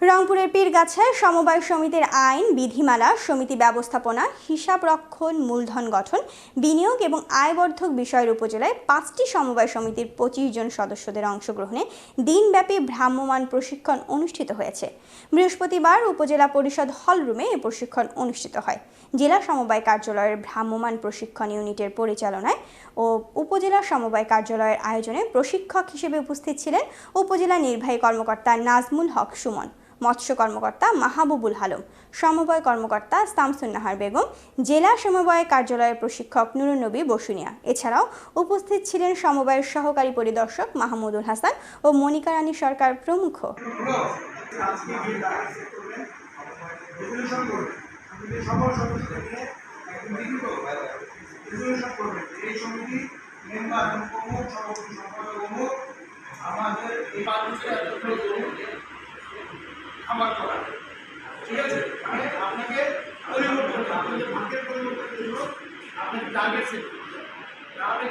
রংপুরের পীরগাছায় সমবায় সমিতির আইন, বিধিমালা, সমিতি ব্যবস্থাপনা, হিসাব রক্ষণ, মূলধন গঠন, বিনিয়োগ এবং আয়বর্ধক বিষয়ের উপজেলায় পাঁচটি সমবায় সমিতির পঁচিশ জন সদস্যদের অংশগ্রহণে দিনব্যাপী ভ্রাম্যমাণ প্রশিক্ষণ অনুষ্ঠিত হয়েছে। বৃহস্পতিবার উপজেলা পরিষদ হলরুমে এ প্রশিক্ষণ অনুষ্ঠিত হয়। জেলা সমবায় কার্যালয়ের ভ্রাম্যমাণ প্রশিক্ষণ ইউনিটের পরিচালনায় ও উপজেলা সমবায় কার্যালয়ের আয়োজনে প্রশিক্ষক হিসেবে উপস্থিত ছিলেন উপজেলা নির্বাহী কর্মকর্তা নাজমুল হক সুমন। মৎস্য কর্মকর্তা মাহবুবুল হালম সমবায় কর্মকর্তা শামসুন্নাহার বেগম, জেলা সমবায় কার্যালয়ের প্রশিক্ষক নুরুনবী বসুনিয়া। এছাড়াও উপস্থিত ছিলেন সমবায়ের সহকারী পরিদর্শক মাহমুদুল হাসান ও মনিকা রানী সরকার প্রমুখ। করবেন এই সমিতি মেম্বার আমাদের এতগুলো জমিকে খাবার করা ঠিক আছে মানে আপনাকে পরিবর্তন আপনাদের ভাগ্যের পরিবর্তনের জন্য আপনাকে টার্গেট সেট করতে হবে। তাহলে